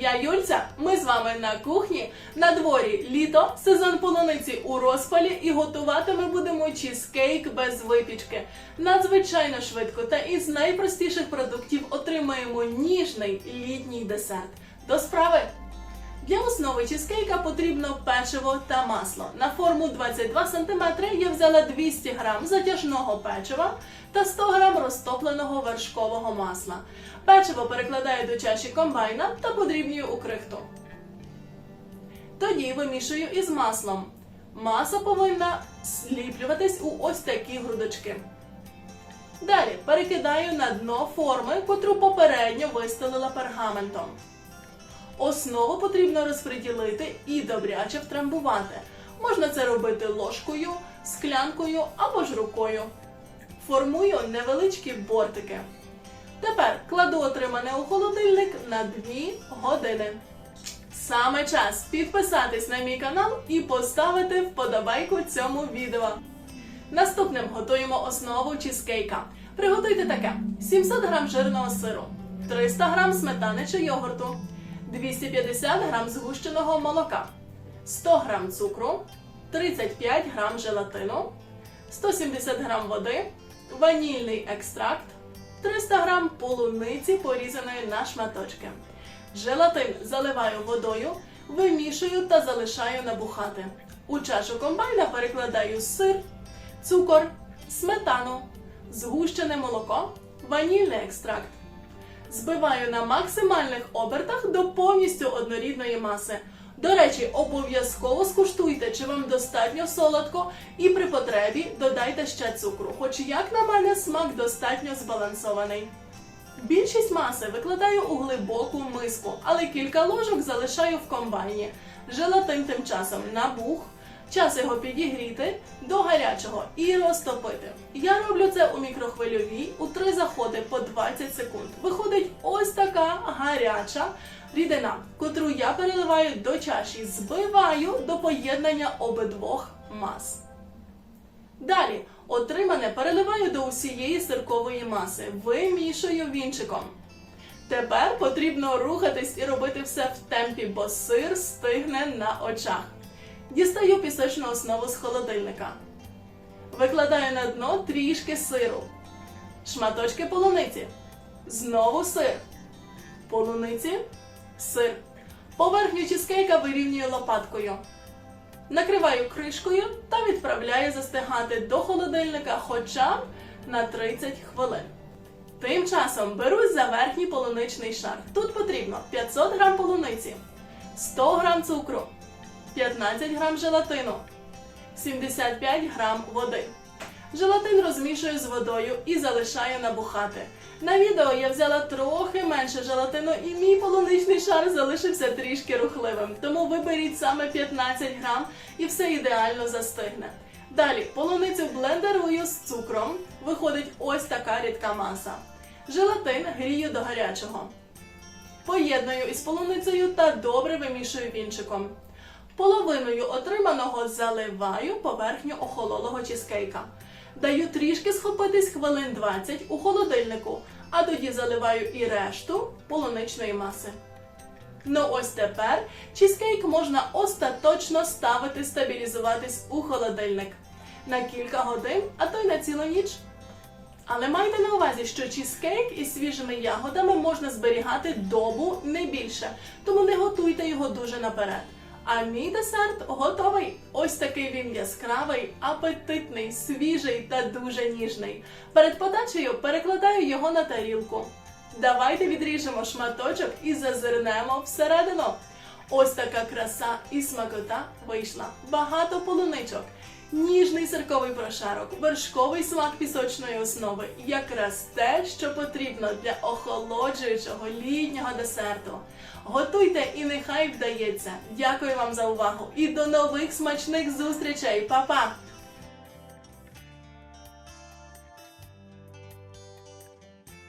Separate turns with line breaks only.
Я Юльця. Ми з вами на кухні. На дворі літо, сезон полуниці у розпалі, і готувати ми будемо чізкейк без випічки. Надзвичайно швидко та із найпростіших продуктів отримаємо ніжний літній десерт. До справи! Для основи чизкейка потрібно печиво та масло. На форму 22 см я взяла 200 г затяжного печива та 100 г розтопленого вершкового масла. Печиво перекладаю до чаші комбайна та подрібнюю у крихту. Тоді вимішую із маслом. Маса повинна зліплюватись у ось такі грудочки. Далі перекидаю на дно форми, котру попередньо вистелила пергаментом. Основу потрібно розподілити і добряче втрамбувати. Можна це робити ложкою, склянкою або ж рукою. Формую невеличкі бортики. Тепер кладу отримане у холодильник на 2 години. Саме час підписатись на мій канал і поставити вподобайку цьому відео. Наступним готуємо основу чізкейка. Приготуйте таке: 700 г жирного сиру, 300 г сметани чи йогурту, 250 г згущеного молока, 100 г цукру, 35 г желатину, 170 г води, ванільний екстракт, 300 г полуниці порізаної на шматочки. Желатин заливаю водою, вимішую та залишаю набухати. У чашу комбайна перекладаю сир, цукор, сметану, згущене молоко, ванільний екстракт. Збиваю на максимальних обертах до повністю однорідної маси. До речі, обов'язково скуштуйте, чи вам достатньо солодко, і при потребі додайте ще цукру, хоч як на мене смак достатньо збалансований. Більшість маси викладаю у глибоку миску, але кілька ложок залишаю в комбайні. Желатин тим часом набух, час його підігріти до гарячого і розтопити. Я роблю це у мікрохвильовій у три заходи по 20 секунд. Виходить ось така гаряча рідина, котру я переливаю до чаші, збиваю до поєднання обидвох мас. Далі отримане переливаю до усієї сиркової маси, вимішую вінчиком. Тепер потрібно рухатись і робити все в темпі, бо сир стигне на очах. Дістаю пісочну основу з холодильника. Викладаю на дно трішки сиру, шматочки полуниці, знову сир, полуниці, сир. Поверхню чизкейка вирівнюю лопаткою. Накриваю кришкою та відправляю застигати до холодильника хоча б на 30 хвилин. Тим часом берусь за верхній полуничний шар. Тут потрібно 500 г полуниці, 100 г цукру, 15 г желатину, 75 г води. Желатин розмішую з водою і залишаю набухати. На відео я взяла трохи менше желатину, і мій полуничний шар залишився трішки рухливим. Тому виберіть саме 15 грам і все ідеально застигне. Далі полуницю блендерую з цукром. Виходить ось така рідка маса. Желатин грію до гарячого. Поєдную із полуницею та добре вимішую вінчиком. Половиною отриманого заливаю поверхню охололого чізкейка. Даю трішки схопитись хвилин 20 у холодильнику, а тоді заливаю і решту полуничної маси. Ну ось тепер чізкейк можна остаточно ставити стабілізуватись у холодильник на кілька годин, а то й на цілу ніч. Але майте на увазі, що чізкейк із свіжими ягодами можна зберігати добу не більше, тому не готуйте його дуже наперед. А мій десерт готовий. Ось такий він яскравий, апетитний, свіжий та дуже ніжний. Перед подачею перекладаю його на тарілку. Давайте відріжемо шматочок і зазирнемо всередину. Ось така краса і смакота вийшла. Багато полуничок. Ніжний сирковий прошарок, вершковий смак пісочної основи, якраз те, що потрібно для охолоджуючого літнього десерту. Готуйте і нехай вдається. Дякую вам за увагу і до нових смачних зустрічей, Па-па!